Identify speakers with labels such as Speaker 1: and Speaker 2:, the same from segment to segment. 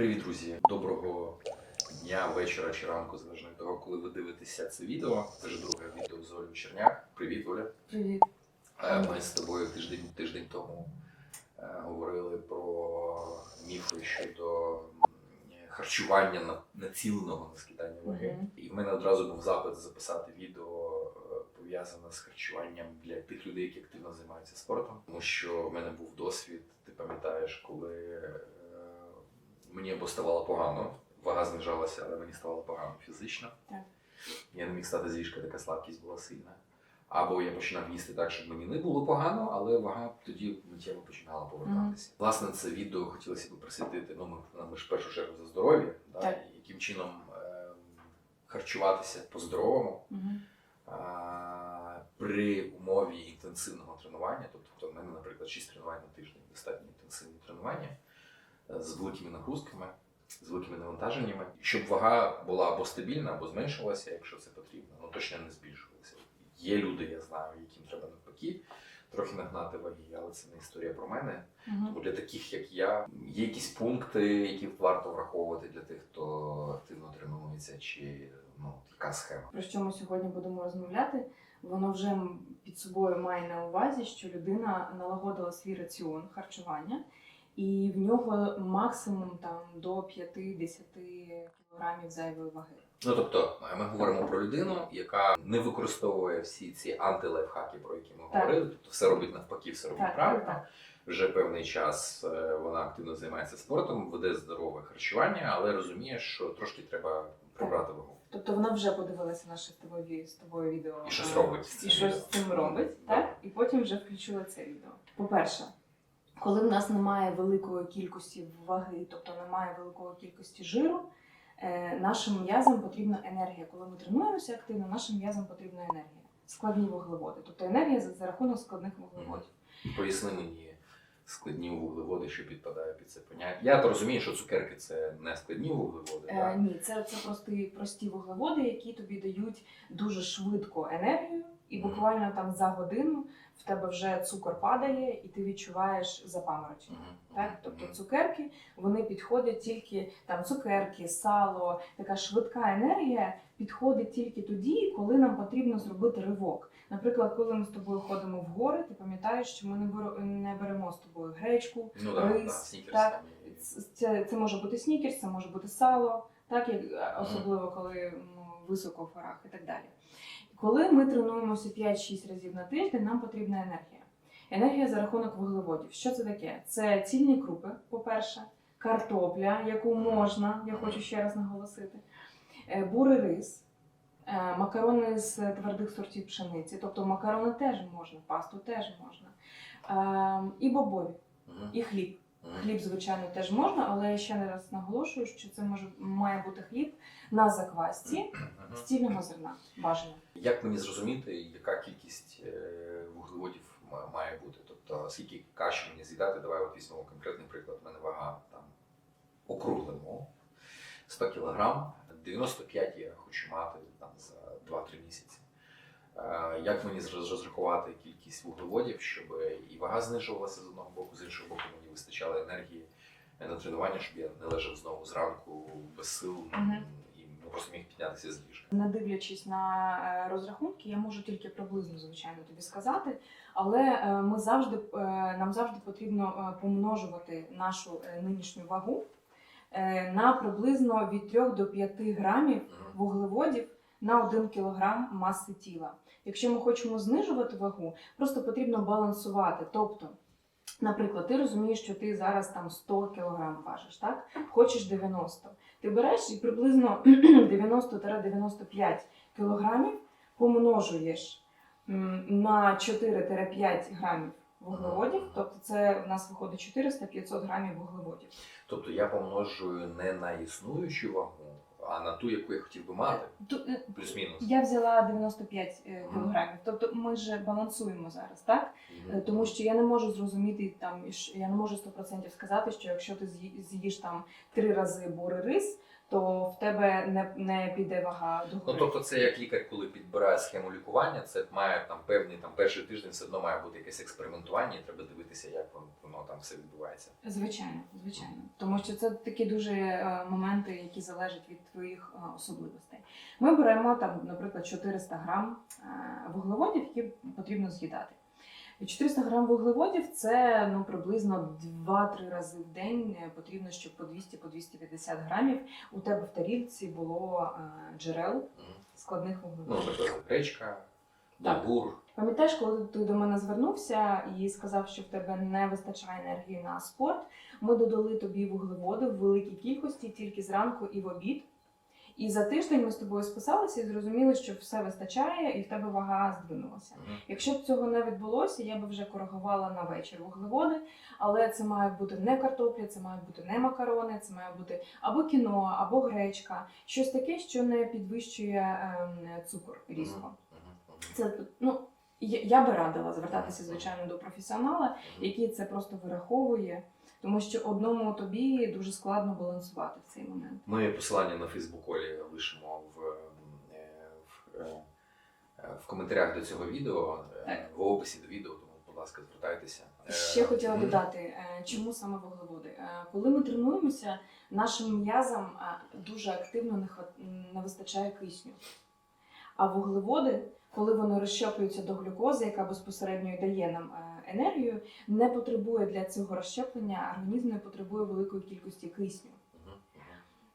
Speaker 1: Привіт, друзі! Доброго дня, вечора чи ранку, залежно від того, коли ви дивитеся це відео. Це вже друге відео з Олею Черняк. Привіт, Оля.
Speaker 2: Привіт.
Speaker 1: Е, Ми з тобою тиждень тиждень тому е, говорили про міфи щодо харчування на- націленого на скидання ваги.
Speaker 2: Мгм.
Speaker 1: І в мене одразу був запит записати відео е, пов'язане з харчуванням для тих людей, які активно займаються спортом. Тому що в мене був досвід, ти пам'ятаєш, коли мені або ставало погано, вага знижалася, але мені ставало погано фізично.
Speaker 2: Так.
Speaker 1: Я не міг стати з ліжка, така слабкість була сильна. Або я починав їсти так, щоб мені не було погано, але вага тоді миттєво починала повертатися. Власне, це відео хотілося б присвятити. Ну, ми, ми ж в першу чергу за здоров'я, да,
Speaker 2: Так.
Speaker 1: яким чином е, харчуватися по-здоровому
Speaker 2: Мгм.
Speaker 1: а, при умові інтенсивного тренування. Тобто, в мене, наприклад, 6 тренувань на тиждень, достатньо інтенсивні тренування з великими нагрузками, з великими навантаженнями, щоб вага була або стабільна, або зменшилася, якщо це потрібно, ну точно не збільшувалася. Є люди, я знаю, яким треба навпаки трохи нагнати ваги, але це не історія про мене.
Speaker 2: Мгм.
Speaker 1: Тому для таких, як я, є якісь пункти, які варто враховувати для тих, хто активно тренується, чи ну, яка схема.
Speaker 2: Про що ми сьогодні будемо розмовляти? Воно вже під собою має на увазі, що людина налагодила свій раціон харчування, і в нього максимум там до 5-10 кілограмів зайвої ваги.
Speaker 1: Ну тобто, ми говоримо про людину, яка не використовує всі ці антилайфхаки, про які ми
Speaker 2: Так.
Speaker 1: говорили. Тобто все робить навпаки, все робить
Speaker 2: Так,
Speaker 1: правильно.
Speaker 2: так.
Speaker 1: Вже певний час е, вона активно займається спортом, веде здорове харчування, але розуміє, що трошки треба прибрати вагу.
Speaker 2: Тобто вона вже подивилася наше тобою, з тобою відео.
Speaker 1: І щось
Speaker 2: е,
Speaker 1: робить
Speaker 2: І щось з цим робить, так? І потім вже включила це відео. По-перше, коли в нас немає великої кількості ваги, тобто немає великої кількості жиру, е, нашим м'язам потрібна енергія. Коли ми тренуємося активно, нашим м'язам потрібна енергія. Складні вуглеводи. Тобто енергія за, за рахунок складних вуглеводів.
Speaker 1: Поясни мені складні вуглеводи, що підпадає під це поняття. Я то розумію, що цукерки це не складні вуглеводи,
Speaker 2: Е,
Speaker 1: так?
Speaker 2: ні, це, це прості, прості вуглеводи, які тобі дають дуже швидко енергію, і буквально там за годину в тебе вже цукор падає, і ти відчуваєш запаморочення. Так, тобто цукерки вони підходять тільки там цукерки, сало, така швидка енергія підходить тільки тоді, коли нам потрібно зробити ривок. Наприклад, коли ми з тобою ходимо в гори, ти пам'ятаєш, що ми не беро- не беремо з тобою гречку,
Speaker 1: Ну
Speaker 2: рис,
Speaker 1: да, снікерс
Speaker 2: так. Це, це може бути снікерс, це може бути сало, так як особливо коли ну, високо в горах і так далі. Коли ми тренуємося 5-6 разів на тиждень, нам потрібна енергія. Енергія за рахунок вуглеводів. Що це таке? Це цільні крупи, по-перше, картопля, яку можна, я хочу ще раз наголосити, е, бурий рис, е, макарони з твердих сортів пшениці, тобто макарони теж можна, пасту теж можна, Е, і бобові, і хліб. Хліб, звичайно, теж можна, але я ще не раз наголошую, що це може має бути хліб на заквасці з цільного зерна. Бажано.
Speaker 1: Як мені зрозуміти, яка кількість е, вуглеводів має бути? Тобто, скільки каші мені з'їдати? Давай от візьмемо конкретний приклад. У мене вага там округлимо 100 кг, 95 я хочу мати там за 2-3 місяці. Е, Як мені розрахувати кількість вуглеводів, щоб і вага знижувалася з одного боку, з іншого боку, мені вистачало енергії на тренування, щоб я не лежав знову зранку без сил і не просто міг піднятися з ліжка.
Speaker 2: Не дивлячись на е, розрахунки, я можу тільки приблизно, звичайно, тобі сказати. Але е, ми завжди нам завжди потрібно помножувати нашу нинішню вагу на приблизно від 3 до 5 грамів вуглеводів на 1 кг маси тіла. Якщо ми хочемо знижувати вагу, просто потрібно балансувати. Тобто, наприклад, ти розумієш, що ти зараз там 100 кг важиш, так? Хочеш 90. Ти береш і приблизно 90-95 кг помножуєш на 4-5 грамів вуглеводів, тобто це в нас виходить 400-500 грамів вуглеводів.
Speaker 1: Тобто я помножую не на існуючу вагу, а на ту, яку я хотів би мати,
Speaker 2: е,
Speaker 1: плюс-мінус.
Speaker 2: Я взяла 95 е, кілограмів, тобто ми ж балансуємо зараз, так? Е. Тому що я не можу зрозуміти там, я не можу 100% сказати, що якщо ти з'ї- з'їш там три рази бори рис, то в тебе не, не піде вага до
Speaker 1: Ну тобто, це як лікар, коли підбирає схему лікування, це має там певний там перший тиждень все одно має бути якесь експериментування, і треба дивитися, як воно, воно там все відбувається.
Speaker 2: Звичайно, звичайно. Тому що це такі дуже е, моменти, які залежать від твоїх е, особливостей. Ми беремо там, наприклад, 400 грам е, вуглеводів, які потрібно з'їдати. І 400 грам вуглеводів це ну, приблизно 2-3 рази в день потрібно, щоб по 200-250 грамів у тебе в тарілці було е, джерел складних
Speaker 1: Ну,
Speaker 2: вуглеводів.
Speaker 1: наприклад, гречка,
Speaker 2: Так.
Speaker 1: булгур.
Speaker 2: Пам'ятаєш, коли ти до мене звернувся і сказав, що в тебе не вистачає енергії на спорт, ми додали тобі вуглеводи в великій кількості тільки зранку і в обід. І за тиждень ми з тобою списалися і зрозуміли, що все вистачає, і в тебе вага здвинулася.
Speaker 1: Мгм.
Speaker 2: Якщо б цього не відбулося, я би вже коригувала на вечір вуглеводи, але це має бути не картопля, це має бути не макарони, це має бути або кіно, або гречка, щось таке, що не підвищує ем, цукор різко. Це ну я, я би радила звертатися звичайно до професіонала, який це просто вираховує, тому що одному тобі дуже складно балансувати в цей момент.
Speaker 1: Ми посилання на Фейсбук-колі лишимо в, е, в, е, в коментарях до цього відео, е,
Speaker 2: Так.
Speaker 1: в описі до відео, тому, будь ласка, звертайтеся.
Speaker 2: Ще хотіла додати, чому саме вуглеводи. Коли ми тренуємося, нашим м'язам дуже активно не хват- не вистачає кисню. А вуглеводи, коли вони розщеплюються до глюкози, яка безпосередньо дає нам е, енергію, не потребує для цього розщеплення, організм не потребує великої кількості кисню.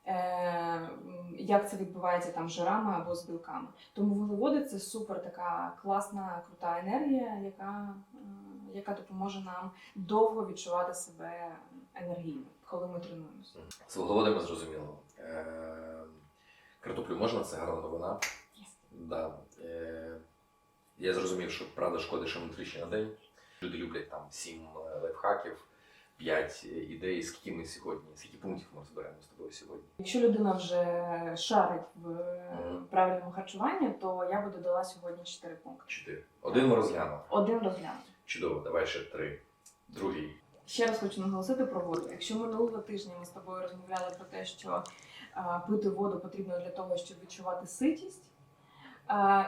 Speaker 2: Е, як це відбувається там жирами або з білками. Тому вуглеводи це супер така класна, крута енергія, яка, е, яка допоможе нам довго відчувати себе енергійно, коли ми тренуємося.
Speaker 1: З вуглеводами зрозуміло. Е, Картоплю можна, це гарна новина.
Speaker 2: Yes.
Speaker 1: Да. Е, Я зрозумів, що правда шкода, що ми тричі на день. Люди люблять там сім е, лайфхаків, п'ять ідей. Скільки ми сьогодні, скільки пунктів ми розберемо з тобою сьогодні?
Speaker 2: Якщо людина вже шарить в
Speaker 1: Мгм.
Speaker 2: правильному харчуванні, то я би додала сьогодні 4 пункти.
Speaker 1: Чотири. Один ми розглянули.
Speaker 2: Один розглянути.
Speaker 1: Чудово, давай ще три. Другий.
Speaker 2: Ще раз хочу наголосити про воду. Якщо минулого тижня ми з тобою розмовляли про те, що пити воду потрібно для того, щоб відчувати ситість,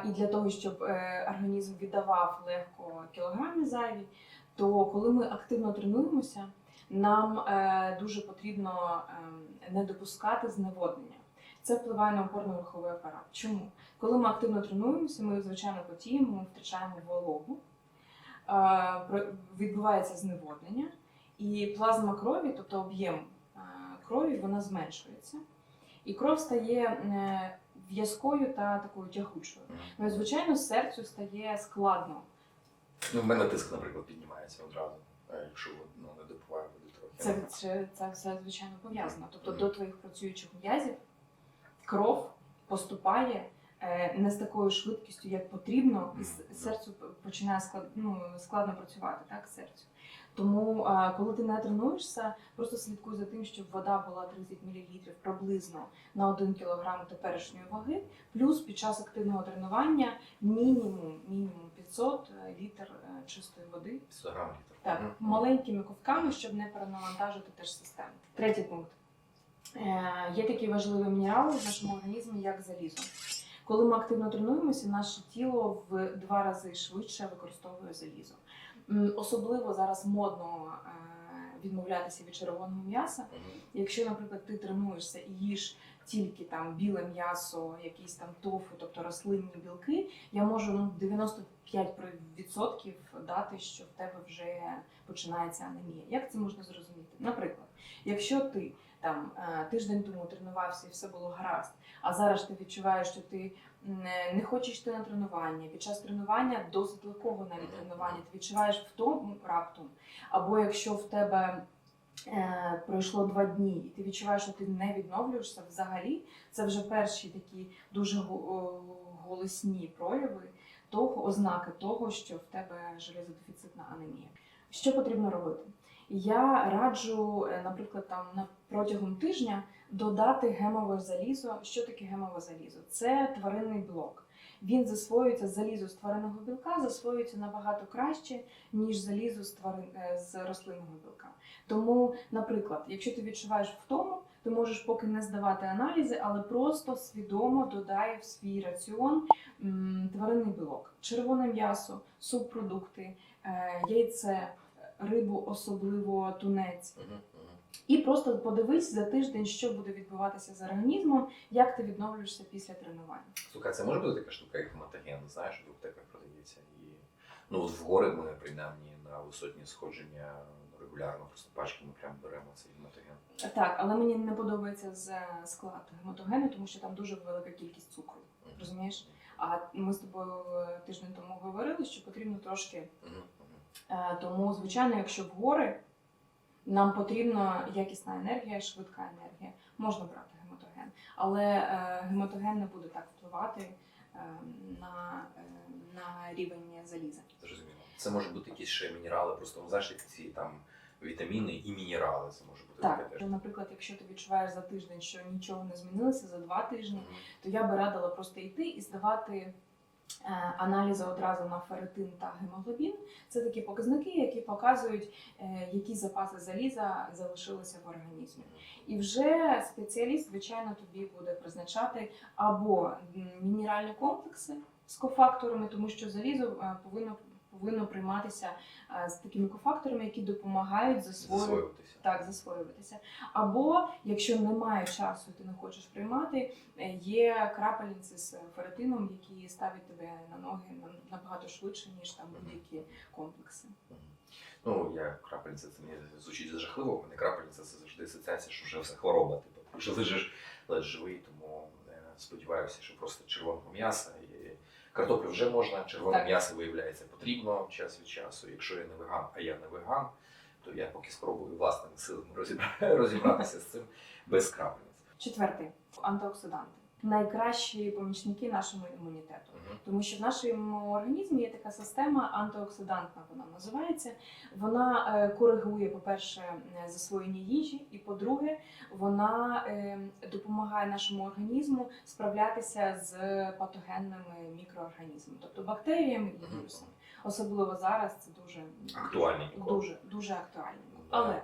Speaker 2: і для того, щоб е, організм віддавав легко кілограми зайві, то коли ми активно тренуємося, нам е, дуже потрібно е, не допускати зневоднення. Це впливає на опорно-руховий апарат. Чому? Коли ми активно тренуємося, ми звичайно потіємо, ми втрачаємо вологу, е, відбувається зневоднення, і плазма крові, тобто об'єм крові, вона зменшується. І кров стає в'язкою та такою тягучою. Ну і звичайно, серцю стає складно.
Speaker 1: Ну, в мене тиск, наприклад, піднімається одразу, якщо ну, не допиваю води трохи.
Speaker 2: Це, це, це все звичайно пов'язано. Тобто до твоїх працюючих м'язів кров поступає е, не з такою швидкістю, як потрібно, і серцю починає склад, ну, складно працювати, так, серцю. Тому, е, коли ти не тренуєшся, просто слідкуй за тим, щоб вода була 30 мл приблизно на 1 кг теперішньої ваги, плюс під час активного тренування мінімум, мінімум 500 літр е, чистої води
Speaker 1: 100 грам літр.
Speaker 2: так, маленькими ковтками, щоб не перенавантажити теж систему. Третій пункт. Е, є такі важливі мінерали в нашому організмі, як залізо. Коли ми активно тренуємося, наше тіло в два рази швидше використовує залізо. Особливо зараз модно е, відмовлятися від червоного м'яса.
Speaker 1: Якщо,
Speaker 2: наприклад, ти тренуєшся і їш тільки там біле м'ясо, якісь там тофу, тобто рослинні білки, я можу ну, 95% дати, що в тебе вже починається анемія. Як це можна зрозуміти? Наприклад, якщо ти там е, тиждень тому тренувався і все було гаразд, а зараз ти відчуваєш, що ти не хочеш йти на тренування, під час тренування досить легкого навіть тренування, ти відчуваєш втому раптом, або якщо в тебе е, пройшло два дні, і ти відчуваєш, що ти не відновлюєшся взагалі, це вже перші такі дуже голосні прояви того, ознаки того, що в тебе железодефіцитна анемія. Що потрібно робити? Я раджу, е, наприклад, там на протягом тижня додати гемове залізо. Що таке гемове залізо? Це тваринний білок. Він засвоюється залізо з тваринного білка, засвоюється набагато краще, ніж залізо з тварин е, з рослинного білка. Тому, наприклад, якщо ти відчуваєш втому, ти можеш поки не здавати аналізи, але просто свідомо додай в свій раціон тваринний білок, червоне м'ясо, субпродукти, е, яйце, рибу, особливо тунець. І просто подивись за тиждень, що буде відбуватися з організмом, як ти відновлюєшся після тренування.
Speaker 1: Слухай, це може бути така штука, як гематоген, знаєш, в аптеках продається. І ну от в гори ми принаймні на висотні сходження регулярно просто пачками прям беремо цей гематоген.
Speaker 2: Так, але мені не подобається склад гематогену, тому що там дуже велика кількість цукру.
Speaker 1: Мгм.
Speaker 2: Розумієш? А ми з тобою е, тиждень тому говорили, що потрібно трошки.
Speaker 1: Мгм, мгм.
Speaker 2: Е, Тому, звичайно, якщо в гори нам потрібна якісна енергія, швидка енергія, можна брати гематоген. Але е, гематоген не буде так впливати е, на, на рівень заліза.
Speaker 1: Зрозуміло. Це може бути якісь ще мінерали, просто ну, знаєш, як ці там вітаміни і мінерали. Це може бути таке
Speaker 2: Так,
Speaker 1: теж.
Speaker 2: наприклад, якщо ти відчуваєш за тиждень, що нічого не змінилося за два тижні,
Speaker 1: Мгм.
Speaker 2: то я би радила просто йти і здавати аналізи одразу на ферритин та гемоглобін. Це такі показники, які показують, е, які запаси заліза залишилися в організмі. І вже спеціаліст, звичайно, тобі буде призначати або мінеральні комплекси з кофакторами, тому що залізо е, повинно повинно прийматися е, з такими кофакторами, які допомагають засвоювати
Speaker 1: Засвоюватися.
Speaker 2: так, засвоюватися. Або якщо немає часу, ти не хочеш приймати, е, є крапельниці з ферритином, які ставлять тебе на ноги набагато швидше, ніж там будь-які комплекси.
Speaker 1: Ну, я крапельниця, це мені звучить жахливо. У мене крапельниця це завжди асоціація, що вже все хвороба. Типу, що лежиш ледь живий, тому е, сподіваюся, що просто червоного м'яса картоплю вже можна. Червоне
Speaker 2: Так.
Speaker 1: м'ясо виявляється потрібно час від часу. Якщо я не веган, а я не веган, то я поки спробую власними силами розібра- розібратися з цим без крапельниць.
Speaker 2: Четвертий антиоксиданти. Найкращі помічники нашому імунітету. Тому що в нашому організмі є така система антиоксидантна, вона називається. Вона е, коригує, по-перше, е, засвоєння їжі, і по-друге, вона е, допомагає нашому організму справлятися з патогенними мікроорганізмами, тобто бактеріями і вірусами. Особливо зараз це дуже
Speaker 1: Актуальні.
Speaker 2: дуже, дуже актуально. Але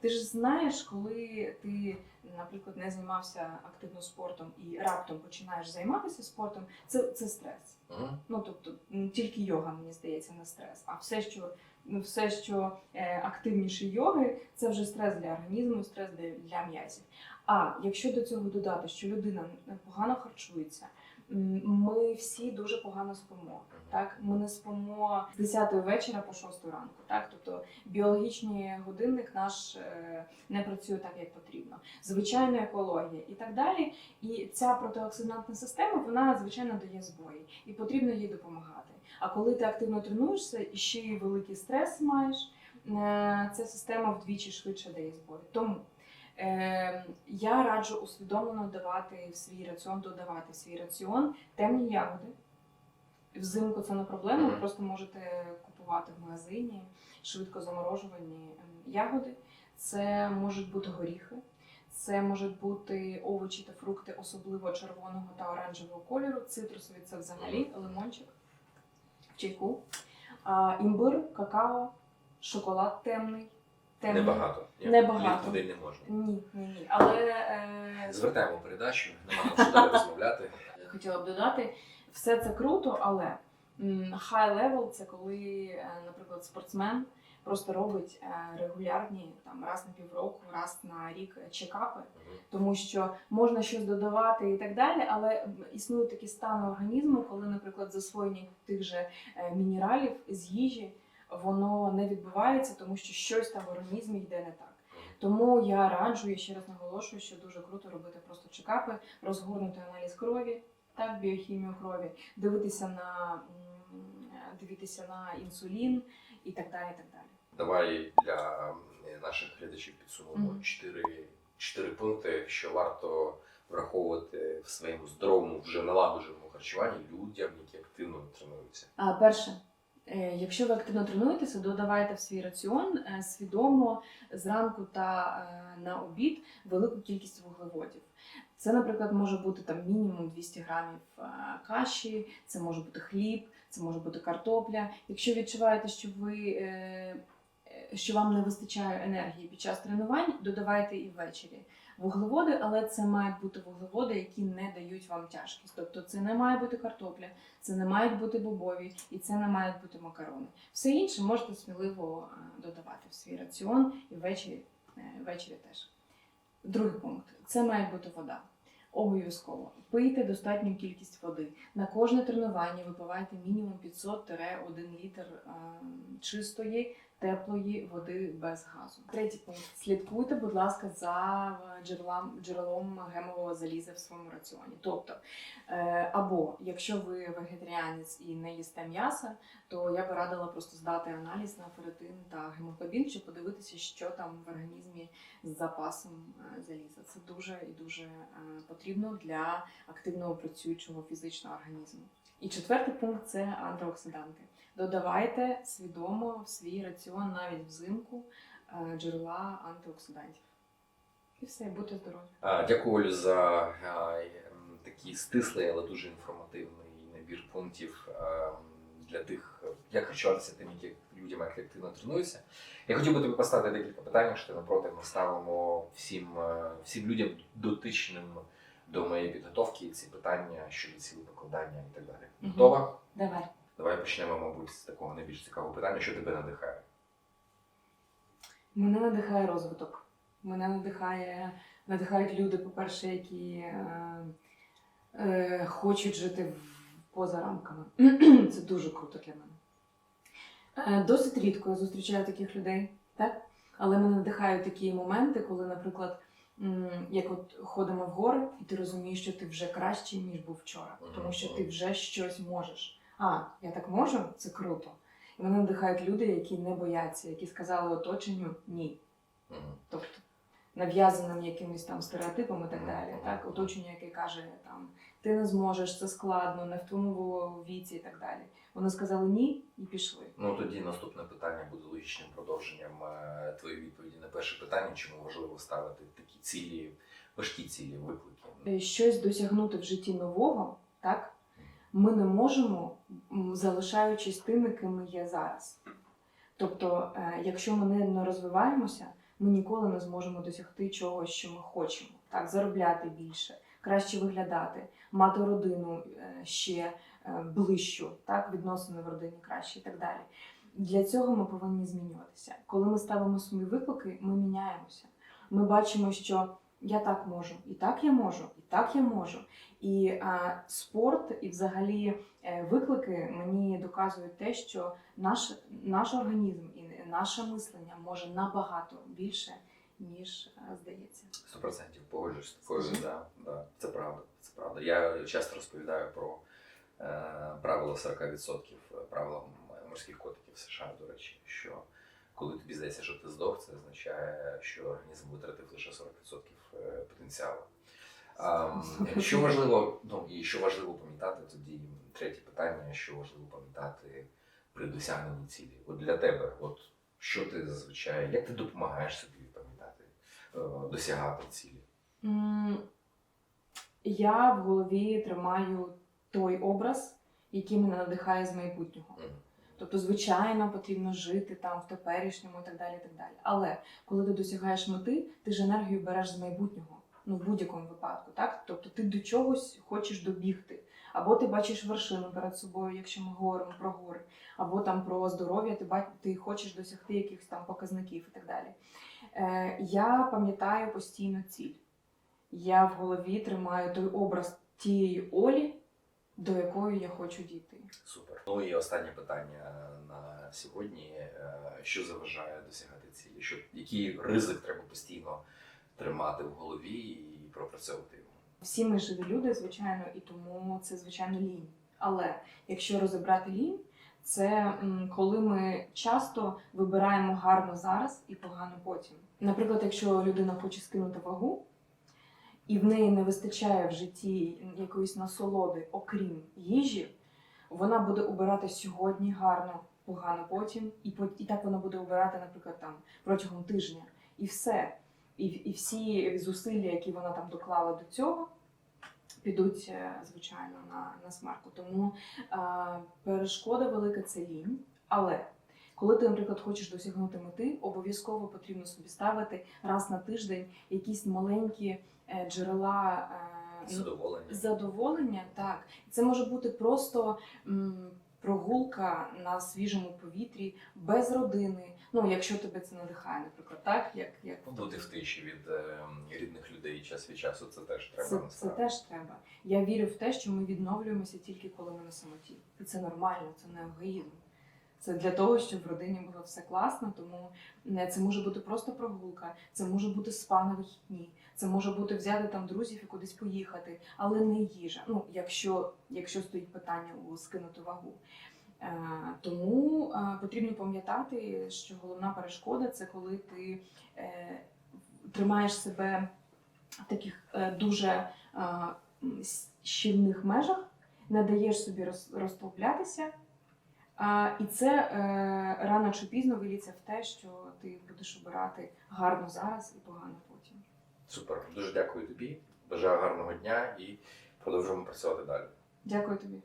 Speaker 2: ти ж знаєш, коли ти, наприклад, не займався активно спортом і раптом починаєш займатися спортом, це, це стрес.
Speaker 1: Мгм.
Speaker 2: Ну тобто тільки йога, мені здається, не стрес. А все, що ну, все, що е, активніше йоги, це вже стрес для організму, стрес для, для м'язів. А якщо до цього додати, що людина погано харчується, ми всі дуже погано спимо. Так, ми не спимо з 10 вечора по 6 ранку. Так, тобто біологічний годинник наш е, не працює так, як потрібно. Звичайна екологія і так далі. І ця протиоксидантна система вона звичайно дає збої, і потрібно їй допомагати. А коли ти активно тренуєшся і ще й великий стрес маєш, е, ця система вдвічі швидше дає збої. Тому я раджу усвідомлено давати в свій раціон, додавати в свій раціон темні ягоди. Взимку це не проблема, ви просто можете купувати в магазині швидко заморожувані ем, ягоди. Це можуть бути горіхи, це можуть бути овочі та фрукти, особливо червоного та оранжевого кольору. Цитрусові це взагалі лимончик в чайку. Імбир, какао, шоколад темний. Темний.
Speaker 1: Небагато. Ні,
Speaker 2: Небагато.
Speaker 1: Туди не можна.
Speaker 2: Ні, ні, ні. Але е,
Speaker 1: Звертаємо передачу, нема що далі розмовляти.
Speaker 2: хотіла б додати, все це круто, але high level це коли, е, наприклад, спортсмен просто робить е, регулярні там раз на півроку, раз на рік чекапи, тому що можна щось додавати і так далі, але існують такі стани організму, коли, наприклад, засвоєння тих же е, мінералів з їжі воно не відбувається, тому що щось там в організмі йде не так. Тому я раджу, я ще раз наголошую, що дуже круто робити просто чекапи, розгорнути аналіз крові, так, біохімію крові, дивитися на дивитися на інсулін і так далі. І так далі.
Speaker 1: Давай для наших глядачів підсумуємо чотири, чотири пункти, що варто враховувати в своєму здоровому, вже налагодженому харчуванні людям, які активно тренуються.
Speaker 2: А перше, якщо ви активно тренуєтеся, додавайте в свій раціон е, свідомо зранку та е, на обід велику кількість вуглеводів. Це, наприклад, може бути там мінімум 200 грамів е, каші, це може бути хліб, це може бути картопля. Якщо відчуваєте, що ви е, е, що вам не вистачає енергії під час тренувань, додавайте і ввечері вуглеводи, але це мають бути вуглеводи, які не дають вам тяжкість. Тобто це не має бути картопля, це не мають бути бобові і це не мають бути макарони. Все інше можете сміливо е, додавати в свій раціон і ввечері, е, ввечері теж. Другий пункт це має бути вода. Обов'язково пийте достатню кількість води. На кожне тренування випивайте мінімум 500-1 літр е, чистої, теплої води без газу. Третій пункт. Слідкуйте, будь ласка, за е, джерелом, джерелом гемового заліза в своєму раціоні. Тобто, е, або якщо ви вегетаріанець і не їсте м'яса, то я би радила просто здати аналіз на ферритин та гемоглобін, щоб подивитися, що там в організмі з запасом е, заліза. Це дуже і дуже потрібно для активного працюючого фізичного організму. І четвертий пункт це антиоксиданти. Додавайте свідомо в свій раціон навіть взимку е, джерела антиоксидантів. І все, будьте здорові.
Speaker 1: Дякую Олю за ем, такий стислий, але дуже інформативний набір пунктів ем, для тих, як харчуватися тим, які людям, які активно тренуються. Я хотів би тобі поставити декілька питань, якщо ти напроти ми ставимо всім, е, всім людям дотичним до моєї підготовки ці питання щодо цілі покладання і так далі. Готова?
Speaker 2: Давай.
Speaker 1: Давай почнемо, мабуть, з такого найбільш цікавого питання, що тебе надихає.
Speaker 2: Мене надихає розвиток. Мене надихає, надихають люди, по-перше, які е, е, хочуть жити в- поза рамками. Це дуже круто для мене. Е, досить рідко я зустрічаю таких людей, так? Але мене надихають такі моменти, коли, наприклад, як от ходимо в гори, і ти розумієш, що ти вже кращий, ніж був вчора, тому що ти вже щось можеш. А, я так можу? Це круто. І мене надихають люди, які не бояться, які сказали оточенню ні.
Speaker 1: Мгм.
Speaker 2: Тобто нав'язаним якимось там стереотипом і так далі. Так, оточення, яке каже там ти не зможеш, це складно, не в твоєму віці і так далі. Вони сказали ні і пішли.
Speaker 1: Ну тоді наступне питання буде логічним продовженням е, твоєї відповіді на перше питання, чому важливо ставити такі цілі, важкі цілі, виклики.
Speaker 2: Е, Щось досягнути в житті нового, так ми не можемо, залишаючись тими, ким ми є зараз. Тобто, е, якщо ми не- розвиваємося, ми ніколи не зможемо досягти чогось, що ми хочемо. Так, заробляти більше, краще виглядати, мати родину е, ще е, ближчу, так, відносини в родині краще і так далі. Для цього ми повинні змінюватися. Коли ми ставимо свої виклики, ми міняємося. Ми бачимо, що я так можу, і так я можу, і так я можу. І а, спорт, і взагалі е, виклики мені доказують те, що наш, наш організм і наше мислення може набагато більше, ніж е, здається.
Speaker 1: Сто процентів погоджуюсь з тобою, да, да, це правда. Це правда. Я часто розповідаю про е, правило 40%, правило морських котиків США, до речі, що коли тобі здається, що ти здох, це означає, що організм витратив лише 40% е, потенціалу. Що важливо, ну і що важливо пам'ятати, тоді третє питання, що важливо пам'ятати при досягненні цілі. От для тебе, от що ти зазвичай, як ти допомагаєш собі пам'ятати, е, досягати цілі?
Speaker 2: Я в голові тримаю той образ, який мене надихає з майбутнього. Тобто, звичайно, потрібно жити там в теперішньому і так далі. І так далі. Але коли ти досягаєш мети, ти ж енергію береш з майбутнього. Ну, в будь-якому випадку, так? Тобто ти до чогось хочеш добігти. Або ти бачиш вершину перед собою, якщо ми говоримо про гори, або там про здоров'я, ти бач, ти хочеш досягти якихось там показників і так далі. Е, я пам'ятаю постійно ціль. Я в голові тримаю той образ тієї Олі, до якої я хочу дійти.
Speaker 1: Супер. Ну і останнє питання на сьогодні: Е, що заважає досягати цілі? Що який ризик треба постійно тримати в голові і пропрацьовувати його?
Speaker 2: Всі ми живі люди, звичайно, і тому це звичайно лінь. Але якщо розібрати лінь, це коли ми часто вибираємо гарно зараз і погано потім. Наприклад, якщо людина хоче скинути вагу, і в неї не вистачає в житті якоїсь насолоди, окрім їжі, вона буде обирати сьогодні гарно, погано потім, і, і так вона буде обирати, наприклад, там протягом тижня. І все. І, і всі зусилля, які вона там доклала до цього, підуть, е, звичайно, на, на смарку. Тому е, перешкода велика це лінь. Але Коли ти, наприклад, хочеш досягнути мети, обов'язково потрібно собі ставити раз на тиждень якісь маленькі е, джерела. е,
Speaker 1: Задоволення.
Speaker 2: Задоволення, так. Це може бути просто м, прогулка на свіжому повітрі, без родини. Ну, якщо тебе це надихає, наприклад, так, як, як
Speaker 1: Бути в тиші від е, рідних людей час від часу, це теж треба
Speaker 2: це, це теж треба. Я вірю в те, що ми відновлюємося тільки коли ми на самоті. І це нормально, це не егоїзм. Це для того, щоб в родині було все класно, тому не це може бути просто прогулка, це може бути спа на вихідні, це може бути взяти там друзів і кудись поїхати, але не їжа. Ну, якщо, якщо стоїть питання у скинути вагу. Е, тому е, потрібно пам'ятати, що головна перешкода це коли ти е, тримаєш себе в таких дуже щільних межах, не даєш собі роз- і це рано чи пізно виліться в те, що ти будеш обирати гарно зараз і погано потім.
Speaker 1: Супер. Дуже дякую тобі. Бажаю гарного дня і продовжуємо працювати далі.
Speaker 2: Дякую тобі.